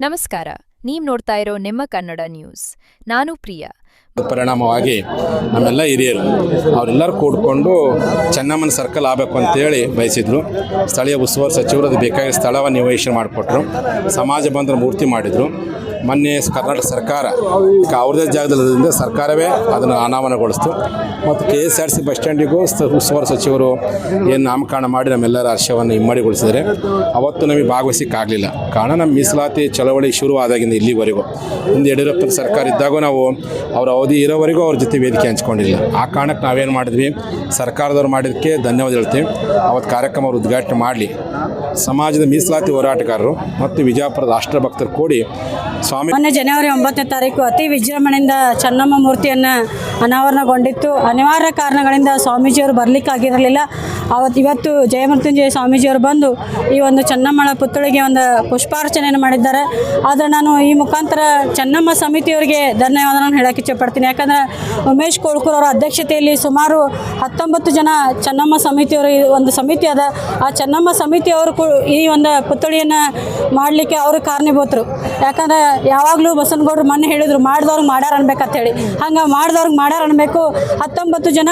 ನಮಸ್ಕಾರ ನೀವು ನೋಡ್ತಾ ಇರೋ ನಿಮ್ಮ ಕನ್ನಡ ನ್ಯೂಸ್ ನಾನು ಪ್ರಿಯಾ. ಪರಿಣಾಮವಾಗಿ ನಮ್ಮೆಲ್ಲ ಹಿರಿಯರು. ಅವರೆಲ್ಲರೂ ಕೂಡಿಕೊಂಡು ಚೆನ್ನಮ್ಮನ ಸರ್ಕಲ್ ಆಗಬೇಕು ಅಂತೇಳಿ ಬಯಸಿದ್ರು. ಸ್ಥಳೀಯ ಉಸ್ತುವಾರಿ ಸಚಿವರು ಅದು ಬೇಕಾಗಿ ಸ್ಥಳವನ್ನು ನಿವೇಶನ ಮಾಡಿಕೊಟ್ರು. ಸಮಾಜ ಬಂಧನ ಮೂರ್ತಿ ಮಾಡಿದರು. ಮೊನ್ನೆ ಕರ್ನಾಟಕ ಸರ್ಕಾರ, ಈಗ ಅವ್ರದ್ದೇ ಜಾಗದಲ್ಲಿದ್ದರಿಂದ ಸರ್ಕಾರವೇ ಅದನ್ನು ಅನಾವರಣಗೊಳಿಸ್ತು. ಮತ್ತು K S R C bus ಸ್ಟ್ಯಾಂಡಿಗೂ ಉಸ್ತುವಾರಿ ಸಚಿವರು ಏನು ನಾಮಕರಣ ಮಾಡಿ ನಮ್ಮೆಲ್ಲರ ಹರ್ಷವನ್ನು ಇಮ್ಮಡಿಗೊಳಿಸಿದರೆ ಅವತ್ತು ನಮಗೆ ಭಾಗವಹಿಸಿಕ್ಕಾಗಲಿಲ್ಲ. ಕಾರಣ ನಮ್ಮ ಮೀಸಲಾತಿ ಚಳವಳಿ ಶುರುವಾದಾಗಿಂದ ಇಲ್ಲಿವರೆಗೂ. ಹಿಂದೆ ಯಡಿಯೂರಪ್ಪನ ಸರ್ಕಾರ ಇದ್ದಾಗೂ ನಾವು ಅವರ ಅವಧಿ ಇರೋವರೆಗೂ ಅವ್ರ ಜೊತೆ ವೇದಿಕೆ ಹಂಚ್ಕೊಂಡಿಲ್ಲ. ಆ ಕಾರಣಕ್ಕೆ ನಾವೇನು ಮಾಡಿದ್ವಿ? ಸರ್ಕಾರದವ್ರು ಮಾಡಿದ್ದಕ್ಕೆ ಧನ್ಯವಾದ ಹೇಳ್ತೀವಿ. ಅವತ್ತು ಕಾರ್ಯಕ್ರಮ ಅವರು ಉದ್ಘಾಟನೆ ಮಾಡಲಿ. ಸಮಾಜದ ಮೀಸಲಾತಿ ಹೋರಾಟಗಾರರು ಮತ್ತು ವಿಜಯಪುರದ ರಾಷ್ಟ್ರಭಕ್ತರು ಕೂಡಿ ಸ್ವಾಮಿ ಮೊನ್ನೆ ಜನವರಿ ಒಂಬತ್ತನೇ ತಾರೀಕು ಅತಿ ವಿಜೃಂಭಣೆಯಿಂದ ಚೆನ್ನಮ್ಮ ಮೂರ್ತಿಯನ್ನು ಅನಾವರಣಗೊಂಡಿತ್ತು. ಅನಿವಾರ್ಯ ಕಾರಣಗಳಿಂದ ಸ್ವಾಮೀಜಿಯವರು ಬರಲಿಕ್ಕಾಗಿರಲಿಲ್ಲ. ಅವತ್ತು ಇವತ್ತು ಜಯಮೃತ್ಯುಂಜಯ ಸ್ವಾಮೀಜಿಯವರು ಬಂದು ಈ ಒಂದು ಚೆನ್ನಮ್ಮಳ ಪುತ್ಥಳಿಗೆ ಒಂದು ಪುಷ್ಪಾರ್ಚನೆಯನ್ನು ಮಾಡಿದ್ದಾರೆ. ಆದರೆ ನಾನು ಈ ಮುಖಾಂತರ ಚೆನ್ನಮ್ಮ ಸಮಿತಿಯವರಿಗೆ ಧನ್ಯವಾದಗಳನ್ನು ಹೇಳಕ್ಕೆ ಇಚ್ಛೆಪಡ್ತೀನಿ ಯಾಕಂದರೆ ಉಮೇಶ್ ಕೋಳ್ಕೂರ್ ಅವರ ಅಧ್ಯಕ್ಷತೆಯಲ್ಲಿ ಸುಮಾರು ಹತ್ತೊಂಬತ್ತು ಜನ ಚೆನ್ನಮ್ಮ ಸಮಿತಿಯವರು ಒಂದು ಸಮಿತಿ ಅದ ಆ ಚೆನ್ನಮ್ಮ ಸಮಿತಿಯವರು ಈ ಒಂದು ಪುತ್ಥಳಿಯನ್ನು ಮಾಡಲಿಕ್ಕೆ ಅವರು ಕಾರಣೀಭೂತರು ಯಾಕಂದ್ರೆ ಯಾವಾಗಲೂ ಬಸವನಗೌಡರು ಮೊನ್ನೆ ಹೇಳಿದ್ರು ಮಾಡಿದವ್ರಿಗೆ ಮಾಡ್ಯಾರ ಅನ್ಬೇಕಂತ ಹೇಳಿ ಹಂಗೆ ಮಾಡಿದವ್ರಿಗೆ ಮಾಡ್ಯಾರ ಅನ್ಬೇಕು ಹತ್ತೊಂಬತ್ತು ಜನ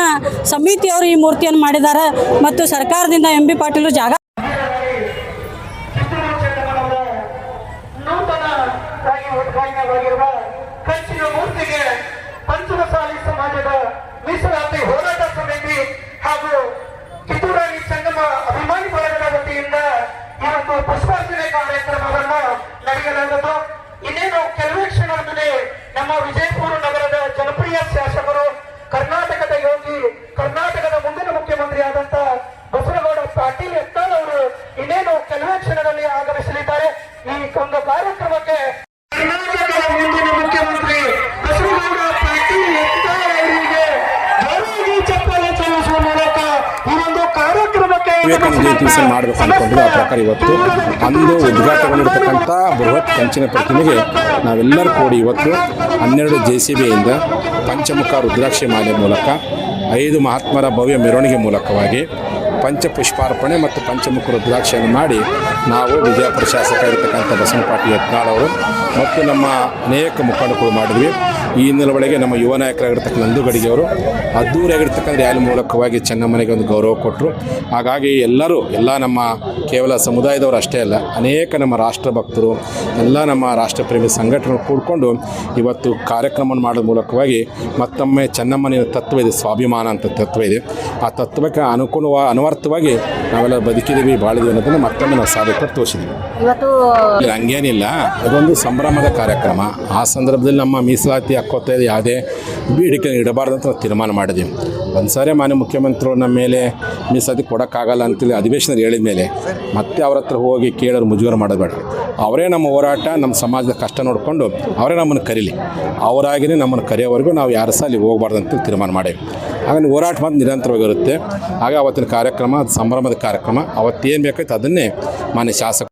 ಸಮಿತಿಯವರು ಈ ಮೂರ್ತಿಯನ್ನು ಮಾಡಿದ್ದಾರೆ ಮತ್ತು ಸರ್ಕಾರದಿಂದ ಎಂ ಬಿ ಪಾಟೀಲು ಜಾಗ ಮೂರ್ತಿಗೆ ಪಂಚಮಸಾಲಿ ಸಮಾಜದ ಮೀಸಲಾತಿ ಹೋರಾಟ ಸಮಿತಿ ಹಾಗೂ ಕಿತ್ತೂರಾಣಿ ಸಂಗಮ ಅಭಿಮಾನಿ ಬಳಗದ ವತಿಯಿಂದ ಇವತ್ತು ಪುಷ್ಪಾರ್ಚನೆ ಕಾರ್ಯಕ್ರಮವನ್ನು ನಡೆಯಲಾಗುವುದು. ಇನ್ನೇನು ಕೆಲವೇ ಕ್ಷಣದಲ್ಲಿ ನಮ್ಮ ವಿಜಯಪುರ ನಗರದ ಜನಪ್ರಿಯ ಶಾಸಕರು, ಕರ್ನಾಟಕದ ಯೋಗಿ, ಕರ್ನಾಟಕದ ಮುಂದಿನ ಮುಖ್ಯಮಂತ್ರಿ ಆದಂತ ಬಸವನಗೌಡ ಪಾಟೀಲ್ ಅವರು ಇನ್ನೇನು ಕೆಲವೇ ಕ್ಷಣದಲ್ಲಿ ಆಗಮಿಸಲಿದ್ದಾರೆ. ಈ ಒಂದು ಕಾರ್ಯಕ್ರಮಕ್ಕೆ ಕರ್ನಾಟಕದ ಮುಂದಿನ ಮುಖ್ಯಮಂತ್ರಿ ಬಸವನಗೌಡ ಪಾಟೀಲ್ ಯತ್ನಾಳ್ ಅವರಿಗೆ ಜೋರಾಗಿ ಚಪ್ಪಾಳೆ ಚಲಿಸುವ ಮೂಲಕ ಈ ಒಂದು ಕಾರ್ಯಕ್ರಮಕ್ಕೆ ವಿವೇಕಾನಂದ ಜಯಂತಿ ದಿವಸ ಮಾಡಬೇಕು ಅಂದ್ಕೊಂಡಿದ್ದು ಆ ಪ್ರಕಾರ ಇವತ್ತು ಅಂದು ಉದ್ಘಾಟನೆಗೊಂಡಿರ್ತಕ್ಕಂಥ ಬೃಹತ್ ಕಂಚಿನ ಪ್ರತಿಮೆಗೆ ನಾವೆಲ್ಲರೂ ಕೂಡಿ ಇವತ್ತು ಹನ್ನೆರಡು ಜೆ ಸಿ ಬಿಯಿಂದ ಪಂಚಮುಖ ರುದ್ರಾಕ್ಷಿ ಮಾಲೆ ಮೂಲಕ, ಐದು ಮಹಾತ್ಮರ ಭವ್ಯ ಮೆರವಣಿಗೆ ಮೂಲಕವಾಗಿ ಪಂಚಪುಷ್ಪಾರ್ಪಣೆ ಮತ್ತು ಪಂಚಮುಖ ರುದ್ರಾಕ್ಷಿಯನ್ನು ಮಾಡಿ ನಾವು ವಿಜಯಪುರ ಶಾಸಕ ಇರತಕ್ಕಂಥ ಬಸವನ ಪಾಟೀಲ್ ಯತ್ನಾಳ್ ಅವರು ಮತ್ತು ನಮ್ಮ ಅನೇಕ ಮುಖಂಡಗಳು ಮಾಡಿದ್ವಿ. ಈ ಹಿನ್ನೆಲೆ ನಮ್ಮ ಯುವ ನಾಯಕರಾಗಿರ್ತಕ್ಕಂಥ ನಂದು ಗಡಿಗೆ ಅವರು. ಅದ್ದೂರಿಯಾಗಿರ್ತಕ್ಕಂಥ ರ್ಯಾಲಿ ಮೂಲಕವಾಗಿ ಚೆನ್ನಮ್ಮನಿಗೆ ಒಂದು ಗೌರವ ಕೊಟ್ಟರು ಹಾಗಾಗಿ ಎಲ್ಲರೂ ಎಲ್ಲ ನಮ್ಮ ಕೇವಲ ಸಮುದಾಯದವರು ಅಷ್ಟೇ ಅಲ್ಲ ಅನೇಕ ನಮ್ಮ ರಾಷ್ಟ್ರಭಕ್ತರು ಎಲ್ಲ ನಮ್ಮ ರಾಷ್ಟ್ರಪ್ರೇಮಿ ಸಂಘಟನೆಗಳು ಕೂಡಿಕೊಂಡು ಇವತ್ತು ಕಾರ್ಯಕ್ರಮವನ್ನು ಮಾಡೋದ್ರ ಮೂಲಕವಾಗಿ ಮತ್ತೊಮ್ಮೆ ಚೆನ್ನಮ್ಮನ ತತ್ವ ಇದೆ ಸ್ವಾಭಿಮಾನ ಅಂತ ತತ್ವ ಇದೆ. ಆ ತತ್ವಕ್ಕೆ ಅನುಕೂಲ ಅನುವರ್ಥವಾಗಿ ನಾವೆಲ್ಲ ಬದುಕಿದ್ದೀವಿ ಬಾಳಿದ್ವಿ ಅನ್ನೋದನ್ನು ಮತ್ತೊಮ್ಮೆ ನಾವು ಸಾಧಕರು ತೋರಿಸಿದ್ವಿ ಇವತ್ತು ಇಲ್ಲ, ಹಂಗೇನಿಲ್ಲ ಅದೊಂದು ಸಂಭ್ರಮದ ಕಾರ್ಯಕ್ರಮ. ಆ ಸಂದರ್ಭದಲ್ಲಿ ನಮ್ಮ ಮೀಸಲಾತಿ ಹಕ್ಕೊತ್ತಾಯ ಯಾವುದೇ ಬೇಡಿಕೆ ಇಡಬಾರ್ದು ಅಂತ ನಾವು ತೀರ್ಮಾನ ಮಾಡಿದ್ದೀವಿ. ಒಂದು ಸಾರಿ ಮಾನ್ಯ ಮುಖ್ಯಮಂತ್ರಿಗಳು ನಮ್ಮ ಮೇಲೆ ಮೀಸಲಾತಿ ಕೊಡೋಕ್ಕಾಗಲ್ಲ ಅಂತೇಳಿ ಅಧಿವೇಶನದಲ್ಲಿ ಹೇಳಿದ ಮೇಲೆ ಮತ್ತೆ ಅವ್ರ ಹತ್ರ ಹೋಗಿ ಕೇಳೋರು ಮುಜುಗರ ಮಾಡೋದು ಅವರೇ ನಮ್ಮ ಹೋರಾಟ, ನಮ್ಮ ಸಮಾಜದ ಕಷ್ಟ ನೋಡಿಕೊಂಡು ಅವರೇ ನಮ್ಮನ್ನು ಕರೀಲಿ. ಅವರಾಗಿಯೇ ನಮ್ಮನ್ನು ಕರೆಯೋವರೆಗೂ ನಾವು ಯಾರು ಸಹ ಅಲ್ಲಿ ಹೋಗಬಾರ್ದು ಅಂತ ತೀರ್ಮಾನ ಮಾಡೇವಿ ಹಾಗಾಗಿ ಹೋರಾಟ ಮಾತ್ರ ನಿರಂತರವಾಗಿರುತ್ತೆ ಆಗ ಅವತ್ತಿನ ಕಾರ್ಯಕ್ರಮ, ಸಂಭ್ರಮದ ಕಾರ್ಯಕ್ರಮ, ಅವತ್ತೇನು ಬೇಕಾಯ್ತು ಅದನ್ನೇ ಮಾನ್ಯ ಶಾಸಕ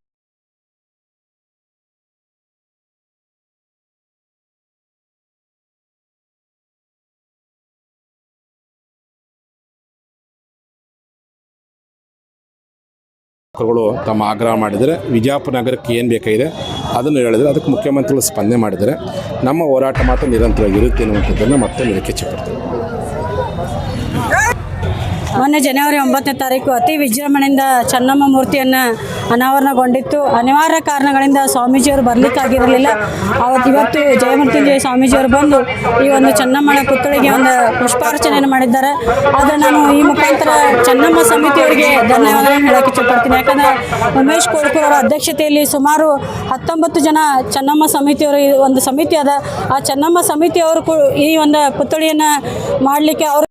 ಗಳು ತಮ್ಮ ಆಗ್ರಹ ಮಾಡಿದರೆ ವಿಜಯಪುರ ನಗರಕ್ಕೆ ಏನು ಬೇಕಾಗಿದೆ ಅದನ್ನು ಹೇಳಿದರೆ ಅದಕ್ಕೆ ಮುಖ್ಯಮಂತ್ರಿಗಳು ಸ್ಪಂದನೆ ಮಾಡಿದರೆ ನಮ್ಮ ಹೋರಾಟ ಮಾತ್ರ ನಿರಂತರವಾಗಿರುತ್ತೆ ಅನ್ನುವಂಥದ್ದನ್ನು ಮತ್ತೆ ಇದಕ್ಕೆ ಪಡ್ತೀವಿ ಮೊನ್ನೆ ಜನವರಿ ಒಂಬತ್ತನೇ ತಾರೀಕು ಅತಿ ವಿಜೃಂಭಣೆಯಿಂದ ಚನ್ನಮ್ಮ ಮೂರ್ತಿಯನ್ನು ಅನಾವರಣಗೊಂಡಿತ್ತು. ಅನಿವಾರ್ಯ ಕಾರಣಗಳಿಂದ ಸ್ವಾಮೀಜಿಯವರು ಬರಲಿಕ್ಕಾಗಿರಲಿಲ್ಲ. ಅವತ್ತು ಇವತ್ತು ಜಯಮೃತ್ಯುಂಜಯ ಸ್ವಾಮೀಜಿಯವರು ಬಂದು ಈ ಒಂದು ಚೆನ್ನಮ್ಮನ ಪುತ್ಥಳಿಗೆ ಒಂದು ಪುಷ್ಪಾರ್ಚನೆಯನ್ನು ಮಾಡಿದ್ದಾರೆ. ಆದರೆ ನಾನು ಈ ಮುಖಾಂತರ ಚೆನ್ನಮ್ಮ ಸಮಿತಿಯವರಿಗೆ ಧನ್ಯವಾದಗಳನ್ನು ಹೇಳೋಕೆ ಇಷ್ಟಪಡ್ತೀನಿ. ಯಾಕಂದರೆ ಉಮೇಶ್ ಕೋಳ್ಕೂರ್ ಅವರ ಅಧ್ಯಕ್ಷತೆಯಲ್ಲಿ ಸುಮಾರು ಹತ್ತೊಂಬತ್ತು ಜನ ಚೆನ್ನಮ್ಮ ಸಮಿತಿಯವರು ಒಂದು ಸಮಿತಿ ಅದ ಆ ಚೆನ್ನಮ್ಮ ಸಮಿತಿಯವರು ಈ ಒಂದು ಪುತ್ಥಳಿಯನ್ನು ಮಾಡಲಿಕ್ಕೆ ಅವರು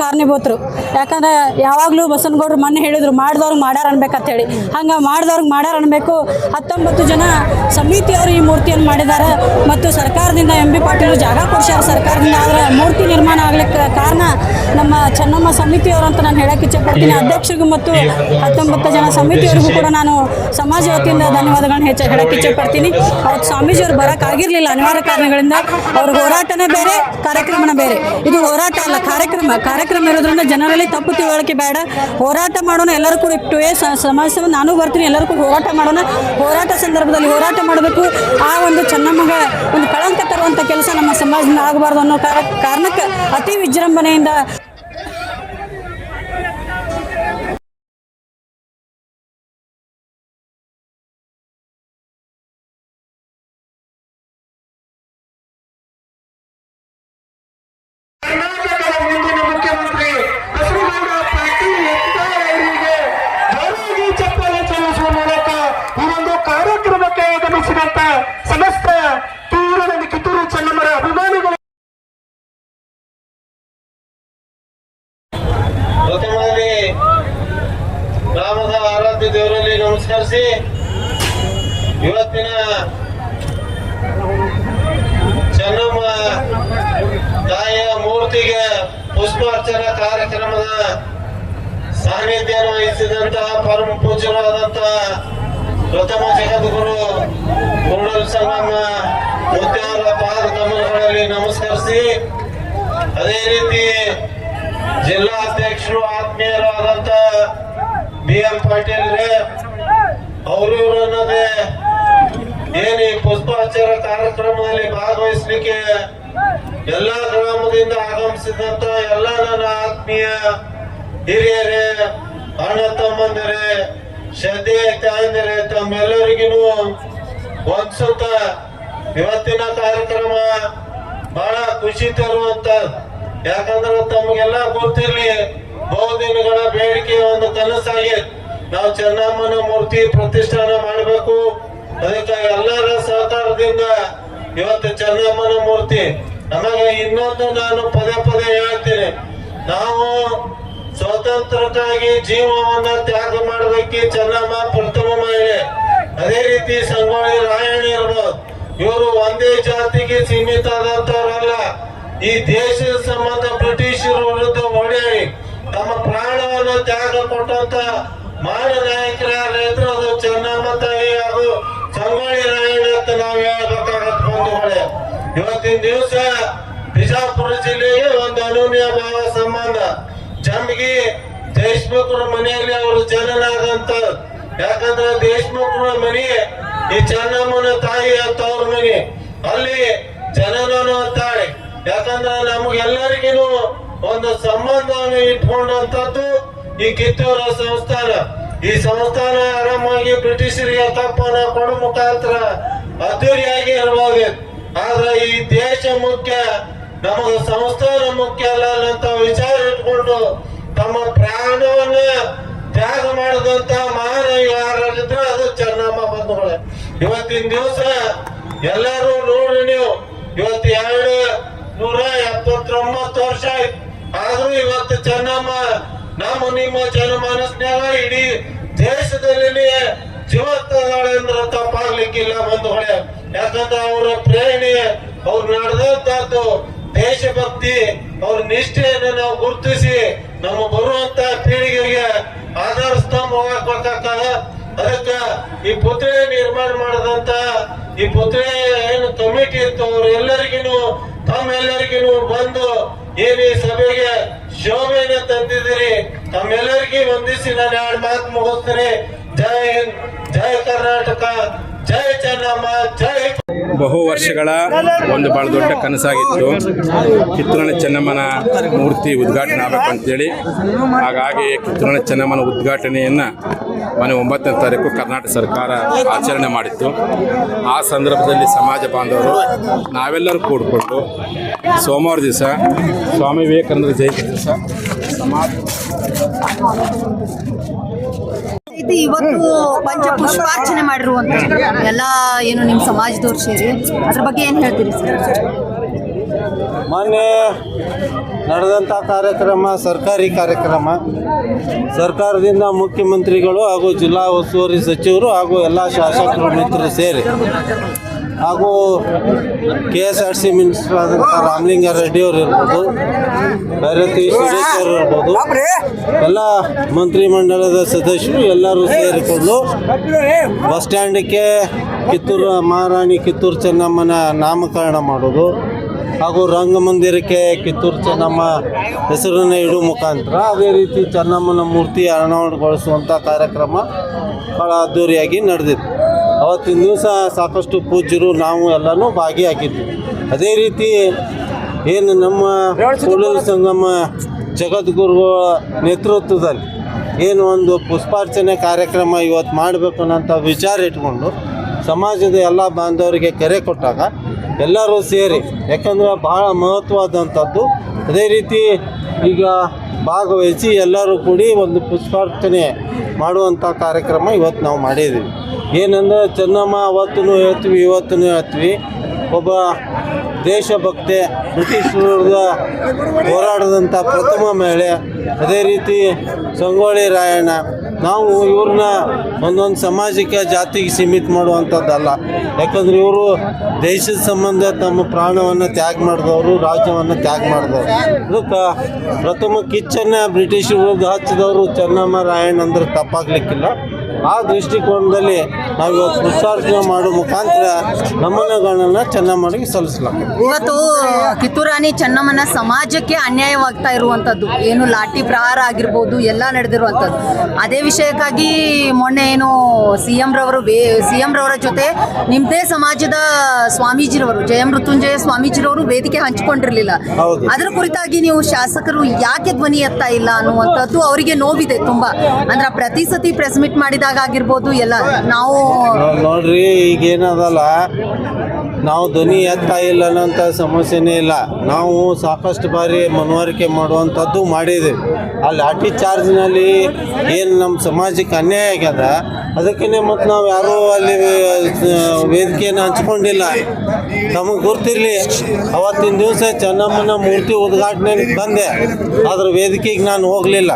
ಕಾರಣೀಭೂತರು ಯಾಕಂದ್ರೆ ಯಾವಾಗಲೂ ಬಸವನಗೌಡರು ಮೊನ್ನೆ ಹೇಳಿದ್ರು ಮಾಡಿದವ್ರಿಗೆ ಮಾಡ್ಯಾರ ಅನ್ಬೇಕಂತ ಹೇಳಿ. ಹಂಗೆ ಮಾಡ್ದವ್ರಿಗೆ ಮಾಡ್ಯಾರ ಅನ್ಬೇಕು. ಹತ್ತೊಂಬತ್ತು ಜನ ಸಮಿತಿಯವರು ಈ ಮೂರ್ತಿಯನ್ನು ಮಾಡಿದ್ದಾರೆ ಮತ್ತು ಸರ್ಕಾರದಿಂದ ಎಂ ಬಿ ಪಾಟೀಲ್ ಜಾಗ ಕೊಡ್ಸ್ಯಾರ. ಸರ್ಕಾರದಿಂದ ಆದ್ರೆ ಮೂರ್ತಿ ನಿರ್ಮಾಣ ಆಗ್ಲಿಕ್ಕೆ ಕಾರಣ ನಮ್ಮ ಚೆನ್ನಮ್ಮ ಸಮಿತಿಯವರು ಅಂತ ನಾನು ಹೇಳಕ್ಕೆ ಇಚ್ಛೆಪಡ್ತೀನಿ ಅಧ್ಯಕ್ಷರಿಗೂ ಮತ್ತು ಹತ್ತೊಂಬತ್ತು ಜನ ಸಮಿತಿಯವರಿಗೂ ಕೂಡ ನಾನು ಸಮಾಜ ವತಿಯಿಂದ ಧನ್ಯವಾದಗಳನ್ನ ಹೆಚ್ಚು ಹೇಳಕ್ಕೆ ಇಚ್ಛೆಪಡ್ತೀನಿ ಅವತ್ತು ಸ್ವಾಮೀಜಿಯವರು ಬರೋಕ್ಕಾಗಿರಲಿಲ್ಲ ಅನಿವಾರ್ಯ ಕಾರಣಗಳಿಂದ ಅವ್ರ ಹೋರಾಟನೇ ಬೇರೆ, ಕಾರ್ಯಕ್ರಮನೇ ಬೇರೆ. ಇದು ಹೋರಾಟ ಅಲ್ಲ, ಕಾರ್ಯಕ್ರಮ. ಕಾರ್ಯಕ್ರಮ ಇರೋದ್ರಿಂದ ಜನರಲ್ಲಿ ತಪ್ಪು ತಿಳುವಳಿಕೆ ಬೇಡ. ಹೋರಾಟ ಮಾಡೋಣ ಎಲ್ಲರೂ ಕೂಡ ಟು ಎ ಸಮಾಜ ಸೇವೆ ನಾನು ಬರ್ತೀನಿ ಎಲ್ಲರೂ ಹೋರಾಟ ಮಾಡೋಣ. ಹೋರಾಟ ಸಂದರ್ಭದಲ್ಲಿ ಹೋರಾಟ ಮಾಡಬೇಕು. ಆ ಒಂದು ಚೆನ್ನಮ್ಮಗ ಒಂದು ಕಳಂಕ ತರುವಂಥ ಕೆಲಸ ನಮ್ಮ ಸಮಾಜದಿಂದ ಆಗಬಾರ್ದು ಅನ್ನೋ ಕಾರ ಕಾರಣಕ್ಕೆ ಅತಿ ವಿಜೃಂಭಣೆಯಿಂದ ಕರ್ನಾಟಕದ ಮುಂದಿನ ಮುಖ್ಯಮಂತ್ರಿ ಬಸವಗೌಡ ಪಾಟೀಲ್ ಯತ್ನಾಳ್ ಅವರಿಗೆ ಜೋರಾಗಿ ಚಪ್ಪಾಳೆ ಚಲಿಸುವ ಮೂಲಕ ಈ ಒಂದು ಕಾರ್ಯಕ್ರಮಕ್ಕೆ ಆಗಮಿಸಿದಂತ ಸಮಸ್ತ ಕಿತ್ತೂರಿನಲ್ಲಿ ಕಿತ್ತೂರು ಚೆನ್ನಮ್ಮರ ಅಭಿಮಾನಿಗಳು ಪ್ರಥಮದಲ್ಲಿ ಗ್ರಾಮದ ಆರಾಧ್ಯ ದೇವರಲ್ಲಿ ನಮಸ್ಕರಿಸಿ ಇವತ್ತಿನ ಚೆನ್ನಮ್ಮ ತಾಯಿಯ ಮೂರ್ತಿಗೆ ಪುಷ್ಪಾರ್ಚನಾ ಕಾರ್ಯಕ್ರಮದ ಸಾನ್ನಿಧ್ಯವನ್ನು ವಹಿಸಿದಂತಹ ಪರಮ ಪೂಜ್ಯರಾದಂತಹ ಪ್ರಥಮ ಜಗದ್ಗುರು ಕುರುಡಲ್ ಸಂಗಮ ಮುತ್ಯಾವರ ಪಾದ ಕಮಲಗಳಲ್ಲಿ ನಮಸ್ಕರಿಸಿ, ಅದೇ ರೀತಿ ಜಿಲ್ಲಾ ಅಧ್ಯಕ್ಷರು ಆತ್ಮೀಯರಾದಂತ ಬಿ ಎಂ ಪಾಟೀಲ್ ಅವರು ಅನ್ನೋದೇ ಏನು ಈ ಪುಷ್ಪಾಚಾರ ಕಾರ್ಯಕ್ರಮದಲ್ಲಿ ಭಾಗವಹಿಸಲಿಕ್ಕೆ ಎಲ್ಲ ಗ್ರಾಮದಿಂದ ಆಗಮಿಸಿದಂತ ಎಲ್ಲ ನನ್ನ ಆತ್ಮೀಯ ಹಿರಿಯರೇ, ಅಣ್ಣ ತಮ್ಮಂದಿರೇ ಶ್ರದ್ಧೆ ತಮ್ಮ ತಮ್ಮೆಲ್ಲರಿಗೂ ಒಂದ್ಸುತ್ತ ಇವತ್ತಿನ ಕಾರ್ಯಕ್ರಮ ಬಹಳ ಖುಷಿ ತರುವಂತ, ಯಾಕಂದ್ರೆ ತಮ್ಗೆಲ್ಲ ಗೊತ್ತಿರ್ಲಿ, ಬಹುದಿನಗಳ ಬೇಡಿಕೆ ಒಂದು ಕನಸಾಗಿ ನಾವು ಚೆನ್ನಮ್ಮನ ಮೂರ್ತಿ ಪ್ರತಿಷ್ಠಾನ ಮಾಡಬೇಕು. ಅದಕ್ಕೆ ಎಲ್ಲರ ಸಹಕಾರದಿಂದ ಇವತ್ತು ಚೆನ್ನಮ್ಮನ ಮೂರ್ತಿ. ನಮಗೆ ಇನ್ನೊಂದು ನಾನು ಪದೇ ಪದೇ ಹೇಳ್ತೀನಿ. ನಾವು ಸ್ವಾತಂತ್ರ್ಯಕ್ಕಾಗಿ ಜೀವವನ್ನ ತ್ಯಾಗ ಮಾಡಬೇಕು ಚೆನ್ನಮ್ಮ ಪ್ರಥಮ ಮಹಿಳೆ ಅದೇ ರೀತಿ ಸಂಗೊಳ್ಳಿ ರಾಯಣ್ಣ ಇರ್ಬೋದು. ಇವರು ಒಂದೇ ಜಾತಿಗೆ ಸೀಮಿತ ಆದಂತವರಲ್ಲ ಈ ದೇಶದ ಸಂಬಂಧ ಬ್ರಿಟಿಷರ ವಿರುದ್ಧ ಓಡಾಡಿ ತಮ್ಮ ಪ್ರಾಣವನ್ನು ತ್ಯಾಗ ಕೊಟ್ಟಂತ ಮಾನ ನಾಯಕರ ರೈತರು ಅದು ಚೆನ್ನಮ್ಮ ತಾಯಿ ಹಾಗೂ ಸಂಗೊಳ್ಳಿ ರಾಯಣ್ಣ ಅಂತ ನಾವು ಹೇಳ್ಬೇಕಾಗತ್ತೆ ಬಂಧುಗಳೇ. ಇವತ್ತಿನ ದಿವಸ ಬಿಜಾಪುರ ಜಿಲ್ಲೆಗೆ ಒಂದು ಅನೂನ್ಯ ಭಾವ ಸಂಬಂಧ. ಜಂಬಗಿ ದೇಶಮುಖರ ಮನೆಯಲ್ಲಿ ಅವರು ಜನನ ಆದಂತ ಯಾಕಂದ್ರೆ ದೇಶಮುಖರ ಮನೆ ಈ ಚೆನ್ನಮ್ಮನ ತಾಯಿಯ ತವ್ರ ಮನೆ. ಅಲ್ಲಿ ಜನನ ತಾಯಿ ಯಾಕಂದ್ರೆ ನಮ್ಗೆಲ್ಲರಿಗೂ ಒಂದು ಸಂಬಂಧವನ್ನು ಇಟ್ಕೊಂಡಂತದ್ದು ಈ ಕಿತ್ತೂರ ಸಂಸ್ಥಾನ. ಈ ಸಂಸ್ಥಾನ ಆರಾಮಾಗಿ ಬ್ರಿಟಿಷರಿಗೆ ತಪ್ಪನ ಕೊಡು ಮುಖಾಂತರ ಅದ್ದೂರಿಯಾಗಿ ಇರಬಹುದು ಆದ್ರೆ ಈ ದೇಶ ಮುಖ್ಯ ನಮಗ ಸಂಸ್ಥಾನ ಮುಖ್ಯ ಅಲ್ಲ ಅಂತ ವಿಚಾರ ಇಟ್ಕೊಂಡು ತಮ್ಮ ಪ್ರಾಣವನ್ನ ತ್ಯಾಗ ಮಾಡಿದಂತ ಮಹಾನ ಯಾರಿದ್ರೆ ಅದು ಚೆನ್ನಮ್ಮ ಬಂಧುಗಳೇ. ಇವತ್ತಿನ ದಿವಸ ಎಲ್ಲರೂ ನೋಡಿ ನೀವು, ಇವತ್ತು ಎರಡು ನೂರ ಎಪ್ಪತ್ತೊಂಬತ್ತು ವರ್ಷ ಆದ್ರೂ ಇವತ್ತು ಚೆನ್ನಮ್ಮ ನಮ್ಮ ನಿಮ್ಮ ಜನಮಾನಸ್ನ್ಯಾಗ ಇಡೀ ದೇಶದಲ್ಲಿ ಜೀವತ್ತದಾಳೆ ಅಂದ್ರೆ ತಪ್ಪಾಗ್ಲಿಕ್ಕಿಲ್ಲ ಬಂಧುಗಳೇ. ಯಾಕಂದ್ರೆ ಅವರ ಪ್ರೇರಣೆ, ಅವ್ರು ನಡೆದಂತದ್ದು ದೇಶಭಕ್ತಿ, ಅವ್ರ ನಿಷ್ಠೆಯನ್ನು ನಾವು ಗುರುತಿಸಿ ನಮ್ಮ ಬರುವಂತ ಪೀಳಿಗೆಗೆ ಆಧಾರ ಸ್ತಂಭ ಹೋಗಬೇಕಾಗ್ತದ ಅದಕ್ಕ ಈ ಪುತ್ರೆ ನಿರ್ಮಾಣ ಮಾಡದಂತ, ಈ ಪುತ್ರೆ ಏನು ಕಮಿಟಿ ಇತ್ತು ಅವ್ರ ಎಲ್ಲರಿಗೂ ತಮ್ಮೆಲ್ಲರಿಗೂ ಬಂದು ಏನ್ ಈ ಸಭೆಗೆ ಶೋಭೆಯನ್ನು ತಂದಿದ್ದೀರಿ. ತಮ್ಮೆಲ್ಲರಿಗೂ ವಂದಿಸಿ ನಾನು ಎರಡು ಮಾತು ಮುಗಿಸ್ತೀನಿ. ಜೈ ಹಿಂದ್, ಜೈ ಕರ್ನಾಟಕ, ಜೈ ಚೆನ್ನಮ್ಮ, ಜೈ ಬಹು ವರ್ಷಗಳ ಒಂದು ಭಾಳ ದೊಡ್ಡ ಕನಸಾಗಿತ್ತು. ಕಿತ್ತೂರಿನ ಚೆನ್ನಮ್ಮನ ಮೂರ್ತಿ ಉದ್ಘಾಟನೆ ಆಗಬೇಕು ಅಂತೇಳಿ. ಹಾಗಾಗಿ ಕಿತ್ತೂರಿನ ಚೆನ್ನಮ್ಮನ ಉದ್ಘಾಟನೆಯನ್ನು ಮನೆ ಒಂಬತ್ತನೇ ತಾರೀಕು ಕರ್ನಾಟಕ ಸರ್ಕಾರ ಆಚರಣೆ ಮಾಡಿತ್ತು. ಆ ಸಂದರ್ಭದಲ್ಲಿ ಸಮಾಜ ಬಾಂಧವರು ನಾವೆಲ್ಲರೂ ಕೂಡಿಕೊಂಡು ಸೋಮವಾರ ದಿವಸ ಸ್ವಾಮಿ ವಿವೇಕಾನಂದರ ಜಯಂತಿ ದಿವಸ ಸಮಾಜ ಇದು ಇವತ್ತು ಪಂಚ ಪುಷ್ಪಾರ್ಚನೆ ಮಾಡಿರುವಂತ ಎಲ್ಲ ಏನು ನಿಮ್ಮ ಸಮಾಜದವ್ರು ಸೇರಿ ಅದ್ರ ಬಗ್ಗೆ ಏನ್ ಹೇಳ್ತೀರಿ ಸರ್? ಮೊನ್ನೆ ನಡೆದಂಥ ಕಾರ್ಯಕ್ರಮ ಸರ್ಕಾರಿ ಕಾರ್ಯಕ್ರಮ. ಸರ್ಕಾರದಿಂದ ಮುಖ್ಯಮಂತ್ರಿಗಳು ಹಾಗೂ ಜಿಲ್ಲಾ ಉಸ್ತುವಾರಿ ಸಚಿವರು ಹಾಗೂ ಎಲ್ಲ ಶಾಸಕರು ಮಿತ್ರರು ಸೇರಿ ಹಾಗೂ K S R C minister Ramalinga ಅವರು ಇರ್ಬೋದು, ಭೈರತಿ ಸುರೇಶ್ ಅವರು ಇರ್ಬೋದು, ಎಲ್ಲ ಮಂತ್ರಿಮಂಡಲದ ಸದಸ್ಯರು ಎಲ್ಲರೂ ಸೇರಿಕೊಂಡು ಬಸ್ ಸ್ಟ್ಯಾಂಡ್ಗೆ ಕಿತ್ತೂರು ಮಹಾರಾಣಿ ಕಿತ್ತೂರು ಚೆನ್ನಮ್ಮನ ನಾಮಕರಣ ಮಾಡೋದು ಹಾಗೂ ರಂಗಮಂದಿರಕ್ಕೆ ಕಿತ್ತೂರು ಚೆನ್ನಮ್ಮ ಹೆಸರನ್ನು ಇಡುವ ಮುಖಾಂತರ ಅದೇ ರೀತಿ ಚೆನ್ನಮ್ಮನ ಮೂರ್ತಿ ಅನಾವರಣಗೊಳಿಸುವಂಥ ಕಾರ್ಯಕ್ರಮ ಭಾಳ ಅದ್ದೂರಿಯಾಗಿ ನಡೆದಿತ್ತು ಅವತ್ತಿನ ದಿವಸ ಸಾಕಷ್ಟು ಪೂಜ್ಯರು ನಾವು ಎಲ್ಲನೂ ಭಾಗಿಯಾಗಿದ್ವಿ. ಅದೇ ರೀತಿ ಏನು ನಮ್ಮ ಕೂಡಲ ಸಂಗಮ ಜಗದ್ಗುರುಗಳ ನೇತೃತ್ವದಲ್ಲಿ ಏನು ಒಂದು ಪುಷ್ಪಾರ್ಚನೆ ಕಾರ್ಯಕ್ರಮ ಇವತ್ತು ಮಾಡಬೇಕು ಅನ್ನೋಂಥ ವಿಚಾರ ಇಟ್ಕೊಂಡು ಸಮಾಜದ ಎಲ್ಲ ಬಾಂಧವರಿಗೆ ಕರೆ ಕೊಟ್ಟಾಗ ಎಲ್ಲರೂ ಸೇರಿ, ಯಾಕಂದ್ರೆ ಭಾಳ ಮಹತ್ವವಾದಂಥದ್ದು. ಅದೇ ರೀತಿ ಈಗ ಭಾಗವಹಿಸಿ ಎಲ್ಲರೂ ಕೂಡಿ ಒಂದು ಪುಷ್ಪಾರ್ಚನೆ ಮಾಡುವಂಥ ಕಾರ್ಯಕ್ರಮ ಇವತ್ತು ನಾವು ಮಾಡಿದ್ದೀವಿ. ಏನಂದ್ರೆ ಚೆನ್ನಮ್ಮ ಅವತ್ತೂ ಹೇಳ್ತೀವಿ ಇವತ್ತೂ ಹೇಳ್ತೀವಿ. ಒಬ್ಬ ದೇಶಭಕ್ತೆ ಬ್ರಿಟಿಷ್ ವಿರುದ್ಧ ಹೋರಾಡಿದಂಥ ಪ್ರಥಮ ಮಹಿಳೆ, ಅದೇ ರೀತಿ ಸಂಗೊಳ್ಳಿ ರಾಯಣ್ಣ ನಾವು ಇವ್ರನ್ನ ಒಂದೊಂದು ಸಮಾಜಕ್ಕೆ, ಜಾತಿಗೆ ಸೀಮಿತ ಮಾಡುವಂಥದ್ದಲ್ಲ. ಯಾಕಂದ್ರೆ ಇವರು ದೇಶದ ಸಂಬಂಧ ತಮ್ಮ ಪ್ರಾಣವನ್ನು ತ್ಯಾಗ ಮಾಡಿದವರು, ರಾಜ್ಯವನ್ನು ತ್ಯಾಗ ಮಾಡಿದವರು. ಅದಕ್ಕೆ ಪ್ರಥಮ ಕಿಚ್ಚನ್ನು ಬ್ರಿಟಿಷ್ ವಿರುದ್ಧ ಹಚ್ಚಿದವರು ಚೆನ್ನಮ್ಮ ರಾಯಣ್ಣ ಅಂದ್ರೆ ತಪ್ಪಾಗ್ಲಿಕ್ಕಿಲ್ಲ. ಆ ದೃಷ್ಟಿಕೋನದಲ್ಲಿ ನಾವು ಇವತ್ತು ಪುಷ್ಪಾರ್ಚನೆ ಮಾಡೋ ಮುಖಾಂತರ ನಮ್ಮನಗಳನ್ನ ಚೆನ್ನಮ್ಮನಿಗೆ ಸಲ್ಲಿಸಲಾಗ್ತದೆ ಇವತ್ತು ಕಿತ್ತೂರಾಣಿ ಚೆನ್ನಮ್ಮನ ಸಮಾಜಕ್ಕೆ ಅನ್ಯಾಯವಾಗ್ತಾ ಇರುವಂತದ್ದು ಏನು ಲಾಠಿ ಪ್ರಹಾರ ಆಗಿರ್ಬೋದು ಎಲ್ಲ ನಡೆದಿರುವಂಥದ್ದು. ಅದೇ ವಿಷಯಕ್ಕಾಗಿ ಮೊನ್ನೆ ಏನು ಸಿ ಎಂ ರವರು ಬೇ ಸಿ ಎಂ ರವರ ಜೊತೆ ನಿಮ್ಮದೇ ಸಮಾಜದ ಸ್ವಾಮೀಜಿರವರು ಜಯ ಮೃತ್ಯುಂಜಯ ಸ್ವಾಮೀಜಿರವರು ವೇದಿಕೆ ಹಂಚಿಕೊಂಡಿರಲಿಲ್ಲ. ಅದರ ಕುರಿತಾಗಿ ನೀವು ಶಾಸಕರು ಯಾಕೆ ಧ್ವನಿ ಎತ್ತಾ ಇಲ್ಲ ಅನ್ನುವಂಥದ್ದು ಅವರಿಗೆ ನೋವಿದೆ ತುಂಬಾ. ಅಂದ್ರೆ ಪ್ರತಿ ಸತಿ ಪ್ರೆಸ್ ಮೀಟ್ ಆಗಿರ್ಬೋದು, ಎಲ್ಲ. ನಾವು ನೋಡ್ರಿ, ಈಗ ಏನದಲ್ಲ, ನಾವು ಧ್ವನಿ ಎತ್ತಾ ಇಲ್ಲ ಅನ್ನೋಂಥ ಸಮಸ್ಯೆನೇ ಇಲ್ಲ. ನಾವು ಸಾಕಷ್ಟು ಬಾರಿ ಮನವರಿಕೆ ಮಾಡುವಂಥದ್ದು ಮಾಡಿದ್ದೀವಿ. ಆ ಲಾಠಿ ಚಾರ್ಜ್ನಲ್ಲಿ ಏನು ನಮ್ಮ ಸಮಾಜಕ್ಕೆ ಅನ್ಯಾಯ ಆಗ್ಯದ ಅದಕ್ಕೇ ಮತ್ತು ನಾವು ಯಾರೂ ಅಲ್ಲಿ ವೇದಿಕೆಯನ್ನು ಹಂಚ್ಕೊಂಡಿಲ್ಲ. ನಮಗೆ ಗೊತ್ತಿರಲಿ, ಅವತ್ತಿನ ದಿವಸ ಚೆನ್ನಮ್ಮನ ಮೂರ್ತಿ ಉದ್ಘಾಟನೆಗೆ ಬಂದೆ. ಅದ್ರ ವೇದಿಕೆಗೆ ನಾನು ಹೋಗಲಿಲ್ಲ.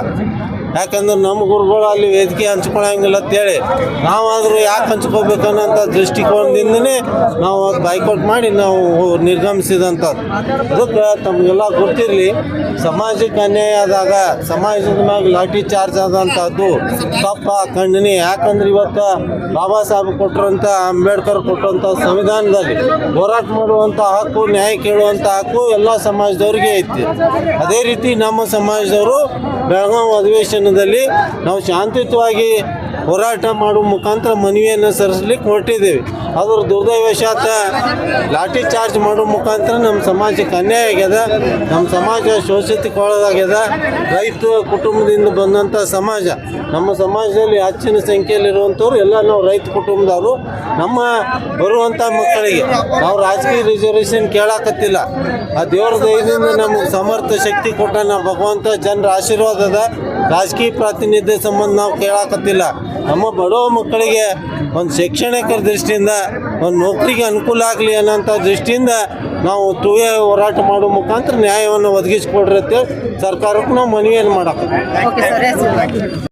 ಯಾಕಂದ್ರೆ ನಮ್ಮ ಗುರುಗಳು ಅಲ್ಲಿ ವೇದಿಕೆ ಹಂಚ್ಕೊಳಂಗಿಲ್ಲ ಅಂತೇಳಿ ನಾವಾದರೂ ಯಾಕೆ ಹಂಚ್ಕೋಬೇಕು ಅನ್ನೋಂಥ ದೃಷ್ಟಿಕೋನದಿಂದನೇ ನಾವು ಅದು ಬೈಕೌಟ್ ಮಾಡಿ ನಾವು ನಿರ್ಗಮಿಸಿದಂಥದ್ದು ಅದಕ್ಕೆ ತಮಗೆಲ್ಲ ಗೊತ್ತಿರಲಿ, ಸಮಾಜಕ್ಕೆ ಅನ್ಯಾಯ ಆದಾಗ, ಸಮಾಜದ ಮ್ಯಾಗ ಲಾಠಿ ಚಾರ್ಜ್ ಆದಂಥದ್ದು ತಪ್ಪ ಖಂಡನೆ ಯಾಕಂದ್ರೆ ಇವತ್ತು ಬಾಬಾ ಸಾಹೇಬ್ ಕೊಟ್ಟರಂಥ ಅಂಬೇಡ್ಕರ್ ಕೊಟ್ಟಂಥ ಸಂವಿಧಾನದಲ್ಲಿ ಹೋರಾಟ ಮಾಡುವಂಥ ಹಕ್ಕು, ನ್ಯಾಯ ಕೇಳುವಂಥ ಹಕ್ಕು ಎಲ್ಲ ಸಮಾಜದವ್ರಿಗೆ ಐತಿ. ಅದೇ ರೀತಿ ನಮ್ಮ ಸಮಾಜದವರು ಬೆಳಗಾವಿ ಅಧಿವೇಶನದಲ್ಲಿ ನಾವು ಶಾಂತಿಯುತವಾಗಿ ಹೋರಾಟ ಮಾಡುವ ಮುಖಾಂತರ ಮನವಿಯನ್ನು ಸರಿಸಲಿಕ್ಕೆ ಹೊರಟಿದ್ದೇವೆ. ಅದರ ದುರ್ದೈವಶಾತ ಲಾಠಿ ಚಾರ್ಜ್ ಮಾಡೋ ಮುಖಾಂತರ ನಮ್ಮ ಸಮಾಜಕ್ಕೆ ಅನ್ಯಾಯ ಆಗ್ಯದ, ನಮ್ಮ ಸಮಾಜ ಶೋಷಿತಕ್ಕೊಳಗಾಗ್ಯದ ರೈತ ಕುಟುಂಬದಿಂದ ಬಂದಂಥ ಸಮಾಜ, ನಮ್ಮ ಸಮಾಜದಲ್ಲಿ ಹೆಚ್ಚಿನ ಸಂಖ್ಯೆಯಲ್ಲಿರುವಂಥವ್ರು ಎಲ್ಲ ನಾವು ರೈತ ಕುಟುಂಬದವರು, ನಮ್ಮ ಬರುವಂಥ ಮಕ್ಕಳಿಗೆ. ನಾವು ರಾಜಕೀಯ ರಿಸರ್ವೇಷನ್ ಕೇಳಾಕತ್ತಿಲ್ಲ. ಆ ದೇವ್ರ ದಯದಿಂದ ನಮಗೆ ಸಮರ್ಥ ಶಕ್ತಿ ಕೊಟ್ಟಾನ ಭಗವಂತ ಜನರ ಆಶೀರ್ವಾದದ ರಾಜಕೀಯ ಪ್ರಾತಿನಿಧ್ಯ ಸಂಬಂಧ ನಾವು ಕೇಳಾಕತ್ತಿಲ್ಲ. ನಮ್ಮ ಬಡವ ಮಕ್ಕಳಿಗೆ ಒಂದು ಶೈಕ್ಷಣಿಕ ದೃಷ್ಟಿಯಿಂದ ಒಂದು ನೌಕರಿಗೆ ಅನುಕೂಲ ಆಗಲಿ ಅನ್ನೋಂಥ ದೃಷ್ಟಿಯಿಂದ ನಾವು ತುವೆ ಹೋರಾಟ ಮಾಡೋ ಮುಖಾಂತರ ನ್ಯಾಯವನ್ನು ಒದಗಿಸ್ಕೊಡ್ರಿ ಅಂತೇಳಿ ಸರ್ಕಾರಕ್ಕೆ ನಾವು ಮನವಿಯನ್ನು ಮಾಡಕ್ಕೆ